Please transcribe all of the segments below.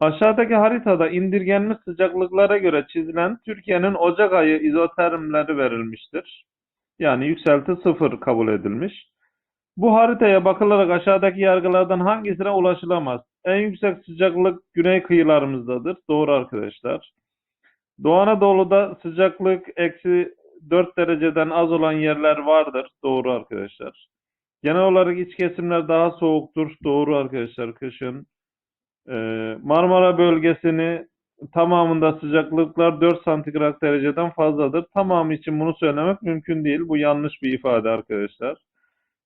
Aşağıdaki haritada indirgenmiş sıcaklıklara göre çizilen Türkiye'nin Ocak ayı izotermleri verilmiştir. Yani yükselti sıfır kabul edilmiş. Bu haritaya bakılarak aşağıdaki yargılardan hangisine ulaşılamaz? En yüksek sıcaklık güney kıyılarımızdadır. Doğru arkadaşlar. Doğu Anadolu'da sıcaklık eksi 4 dereceden az olan yerler vardır. Doğru arkadaşlar. Genel olarak iç kesimler daha soğuktur. Doğru arkadaşlar kışın. Ee, Marmara bölgesini tamamında sıcaklıklar 4 santigrat dereceden fazladır. Tamamı için bunu söylemek mümkün değil. Bu yanlış bir ifade arkadaşlar.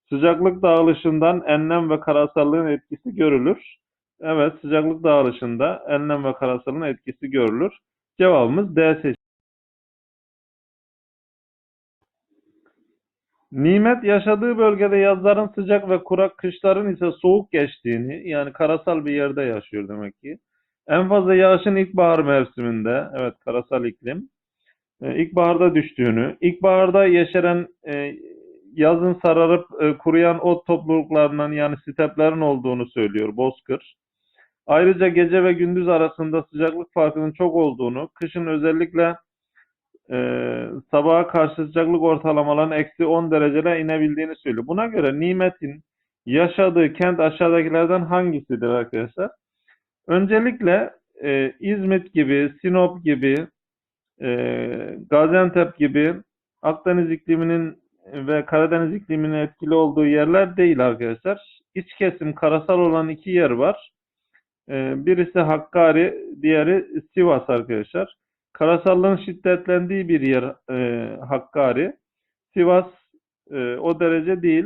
Sıcaklık dağılışından enlem ve karasallığın etkisi görülür. Evet, sıcaklık dağılışında enlem ve karasallığın etkisi görülür. Cevabımız D seçeneği. Nimet yaşadığı bölgede yazların sıcak ve kurak, kışların ise soğuk geçtiğini, yani karasal bir yerde yaşıyor demek ki. En fazla yağışın ilkbahar mevsiminde, evet karasal iklim, e, ilkbaharda düştüğünü, ilkbaharda yeşeren, e, yazın sararıp e, kuruyan ot topluluklarından yani steplerin olduğunu söylüyor Bozkır. Ayrıca gece ve gündüz arasında sıcaklık farkının çok olduğunu, kışın özellikle sabaha karşı sıcaklık ortalamaların eksi 10 derecelere inebildiğini söylüyor. Buna göre Nimet'in yaşadığı kent aşağıdakilerden hangisidir arkadaşlar? Öncelikle e, İzmit gibi, Sinop gibi, e, Gaziantep gibi Akdeniz ikliminin ve Karadeniz ikliminin etkili olduğu yerler değil arkadaşlar. İç kesim karasal olan iki yer var. E, birisi Hakkari, diğeri Sivas arkadaşlar. Karasallığın şiddetlendiği bir yer e, Hakkari. Sivas e, o derece değil.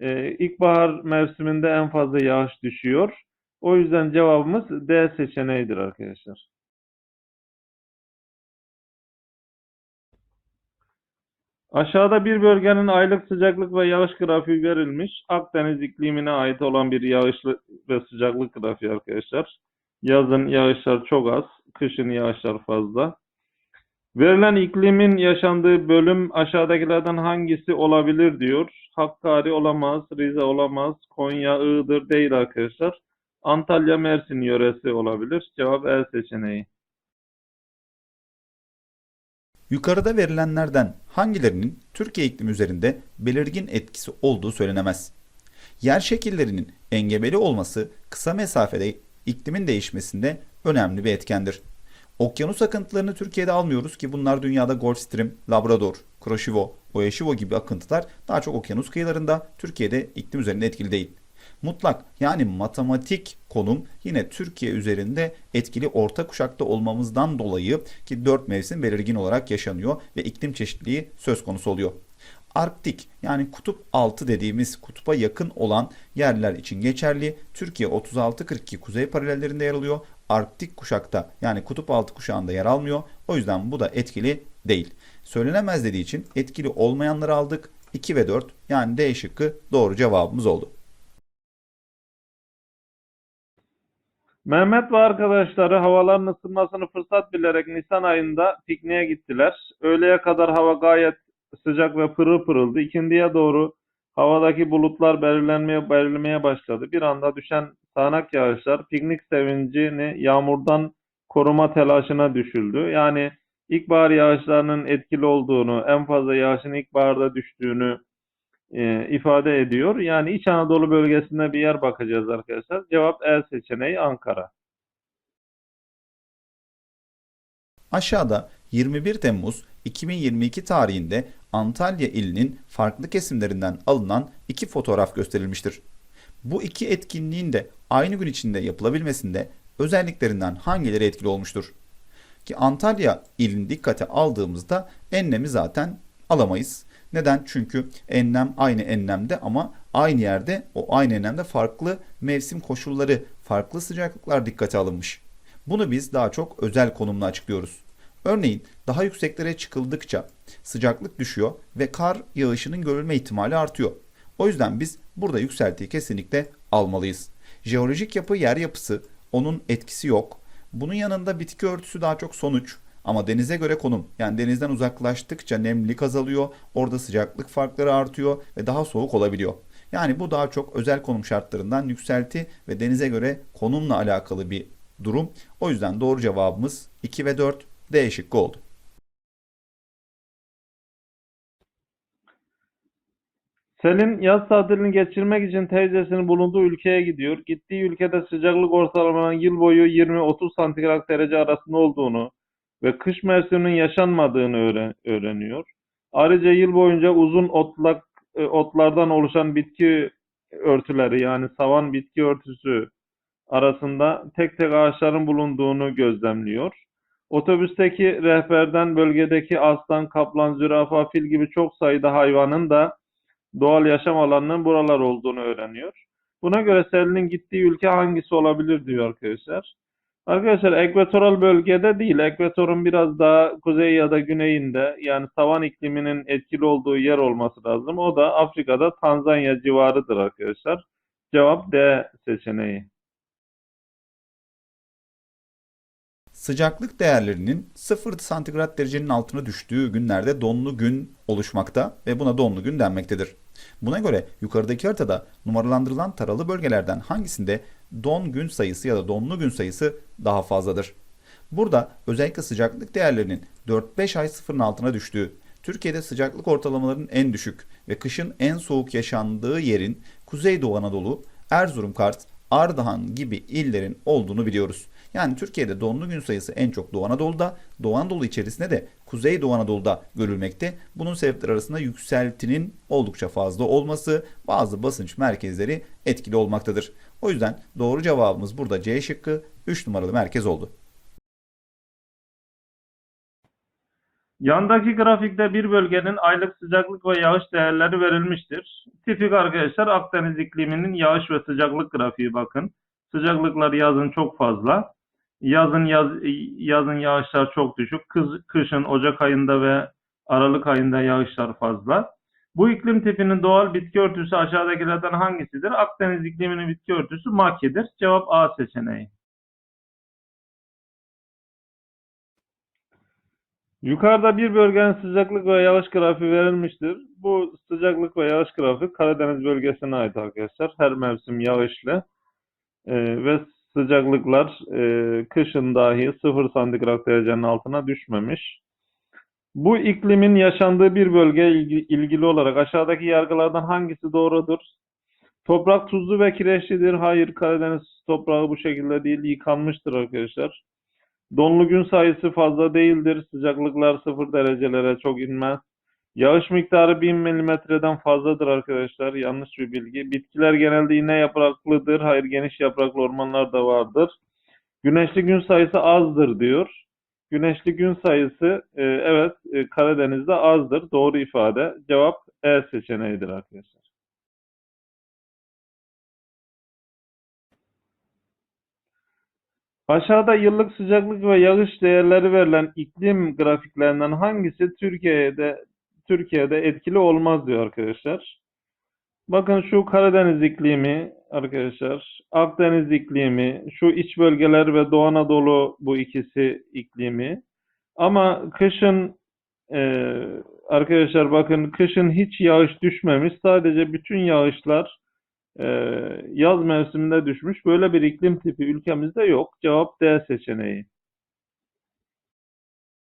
E, ilkbahar mevsiminde en fazla yağış düşüyor. O yüzden cevabımız D seçeneğidir arkadaşlar. Aşağıda bir bölgenin aylık sıcaklık ve yağış grafiği verilmiş. Akdeniz iklimine ait olan bir yağış ve sıcaklık grafiği arkadaşlar. Yazın yağışlar çok az, kışın yağışlar fazla. Verilen iklimin yaşandığı bölüm aşağıdakilerden hangisi olabilir diyor. Hakkari olamaz, Rize olamaz, Konya, Iğdır değil arkadaşlar. Antalya, Mersin yöresi olabilir. Cevap E seçeneği. Yukarıda verilenlerden hangilerinin Türkiye iklimi üzerinde belirgin etkisi olduğu söylenemez. Yer şekillerinin engebeli olması kısa mesafede iklimin değişmesinde önemli bir etkendir. Okyanus akıntılarını Türkiye'de almıyoruz ki bunlar dünyada Gulf Stream, Labrador, Kuroşivo, Oyashivo gibi akıntılar daha çok okyanus kıyılarında Türkiye'de iklim üzerinde etkili değil. Mutlak yani matematik konum yine Türkiye üzerinde etkili orta kuşakta olmamızdan dolayı ki 4 mevsim belirgin olarak yaşanıyor ve iklim çeşitliliği söz konusu oluyor. Arktik yani kutup altı dediğimiz kutupa yakın olan yerler için geçerli. Türkiye 36-42 kuzey paralellerinde yer alıyor. Arktik kuşakta yani kutup altı kuşağında yer almıyor. O yüzden bu da etkili değil. Söylenemez dediği için etkili olmayanları aldık. 2 ve 4 yani D şıkkı doğru cevabımız oldu. Mehmet ve arkadaşları havaların ısınmasını fırsat bilerek Nisan ayında pikniğe gittiler. Öğleye kadar hava gayet sıcak ve pırıl pırıldı. İkindiye doğru havadaki bulutlar belirlenmeye belirlemeye başladı. Bir anda düşen sağanak yağışlar piknik sevincini yağmurdan koruma telaşına düşüldü. Yani ilkbahar yağışlarının etkili olduğunu, en fazla yağışın ilkbaharda düştüğünü e, ifade ediyor. Yani İç Anadolu bölgesinde bir yer bakacağız arkadaşlar. Cevap E seçeneği Ankara. Aşağıda 21 Temmuz 2022 tarihinde Antalya ilinin farklı kesimlerinden alınan iki fotoğraf gösterilmiştir. Bu iki etkinliğin de aynı gün içinde yapılabilmesinde özelliklerinden hangileri etkili olmuştur? Ki Antalya ilini dikkate aldığımızda enlemi zaten alamayız. Neden? Çünkü enlem aynı enlemde ama aynı yerde o aynı enlemde farklı mevsim koşulları, farklı sıcaklıklar dikkate alınmış. Bunu biz daha çok özel konumla açıklıyoruz. Örneğin daha yükseklere çıkıldıkça sıcaklık düşüyor ve kar yağışının görülme ihtimali artıyor. O yüzden biz burada yükseltiyi kesinlikle almalıyız. Jeolojik yapı, yer yapısı onun etkisi yok. Bunun yanında bitki örtüsü daha çok sonuç. Ama denize göre konum yani denizden uzaklaştıkça nemlilik azalıyor, orada sıcaklık farkları artıyor ve daha soğuk olabiliyor. Yani bu daha çok özel konum şartlarından yükselti ve denize göre konumla alakalı bir durum. O yüzden doğru cevabımız 2 ve 4 D oldu. Selin yaz tatilini geçirmek için teyzesinin bulunduğu ülkeye gidiyor. Gittiği ülkede sıcaklık ortalamanın yıl boyu 20-30 santigrat derece arasında olduğunu ve kış mevsiminin yaşanmadığını öğren- öğreniyor. Ayrıca yıl boyunca uzun otlak e, otlardan oluşan bitki örtüleri yani savan bitki örtüsü arasında tek tek ağaçların bulunduğunu gözlemliyor. Otobüsteki rehberden bölgedeki aslan, kaplan, zürafa, fil gibi çok sayıda hayvanın da doğal yaşam alanının buralar olduğunu öğreniyor. Buna göre Selin'in gittiği ülke hangisi olabilir diyor arkadaşlar. Arkadaşlar ekvatoral bölgede değil, ekvatorun biraz daha kuzey ya da güneyinde yani savan ikliminin etkili olduğu yer olması lazım. O da Afrika'da Tanzanya civarıdır arkadaşlar. Cevap D seçeneği. Sıcaklık değerlerinin 0 santigrat derecenin altına düştüğü günlerde donlu gün oluşmakta ve buna donlu gün denmektedir. Buna göre yukarıdaki haritada numaralandırılan taralı bölgelerden hangisinde don gün sayısı ya da donlu gün sayısı daha fazladır? Burada özellikle sıcaklık değerlerinin 4-5 ay sıfırın altına düştüğü, Türkiye'de sıcaklık ortalamalarının en düşük ve kışın en soğuk yaşandığı yerin Kuzeydoğu Anadolu, Erzurum, Kars, Ardahan gibi illerin olduğunu biliyoruz. Yani Türkiye'de donlu gün sayısı en çok Doğu Anadolu'da, Doğu Anadolu içerisinde de Kuzeydoğu Anadolu'da görülmekte. Bunun sebepleri arasında yükseltinin oldukça fazla olması, bazı basınç merkezleri etkili olmaktadır. O yüzden doğru cevabımız burada C şıkkı 3 numaralı merkez oldu. Yandaki grafikte bir bölgenin aylık sıcaklık ve yağış değerleri verilmiştir. Tipik arkadaşlar Akdeniz ikliminin yağış ve sıcaklık grafiği bakın. Sıcaklıklar yazın çok fazla. Yazın yaz, yazın yağışlar çok düşük. Kız, kışın Ocak ayında ve Aralık ayında yağışlar fazla. Bu iklim tipinin doğal bitki örtüsü aşağıdakilerden hangisidir? Akdeniz ikliminin bitki örtüsü makidir. Cevap A seçeneği. Yukarıda bir bölgenin sıcaklık ve yağış grafiği verilmiştir. Bu sıcaklık ve yağış grafiği Karadeniz bölgesine ait arkadaşlar. Her mevsim yağışlı Ee, ve sıcaklıklar e, kışın dahi 0 santigrat derecenin altına düşmemiş. Bu iklimin yaşandığı bir bölge ilgi- ilgili olarak aşağıdaki yargılardan hangisi doğrudur? Toprak tuzlu ve kireçlidir. Hayır, Karadeniz toprağı bu şekilde değil, yıkanmıştır arkadaşlar. Donlu gün sayısı fazla değildir. Sıcaklıklar 0 derecelere çok inmez. Yağış miktarı 1000 milimetreden fazladır arkadaşlar. Yanlış bir bilgi. Bitkiler genelde iğne yapraklıdır. Hayır, geniş yapraklı ormanlar da vardır. Güneşli gün sayısı azdır diyor. Güneşli gün sayısı e, evet e, Karadeniz'de azdır. Doğru ifade. Cevap E seçeneğidir arkadaşlar. Aşağıda yıllık sıcaklık ve yağış değerleri verilen iklim grafiklerinden hangisi Türkiye'de Türkiye'de etkili olmaz diyor arkadaşlar. Bakın şu Karadeniz iklimi arkadaşlar, Akdeniz iklimi, şu iç bölgeler ve Doğu Anadolu bu ikisi iklimi. Ama kışın e, arkadaşlar bakın kışın hiç yağış düşmemiş. Sadece bütün yağışlar e, yaz mevsiminde düşmüş. Böyle bir iklim tipi ülkemizde yok. Cevap D seçeneği.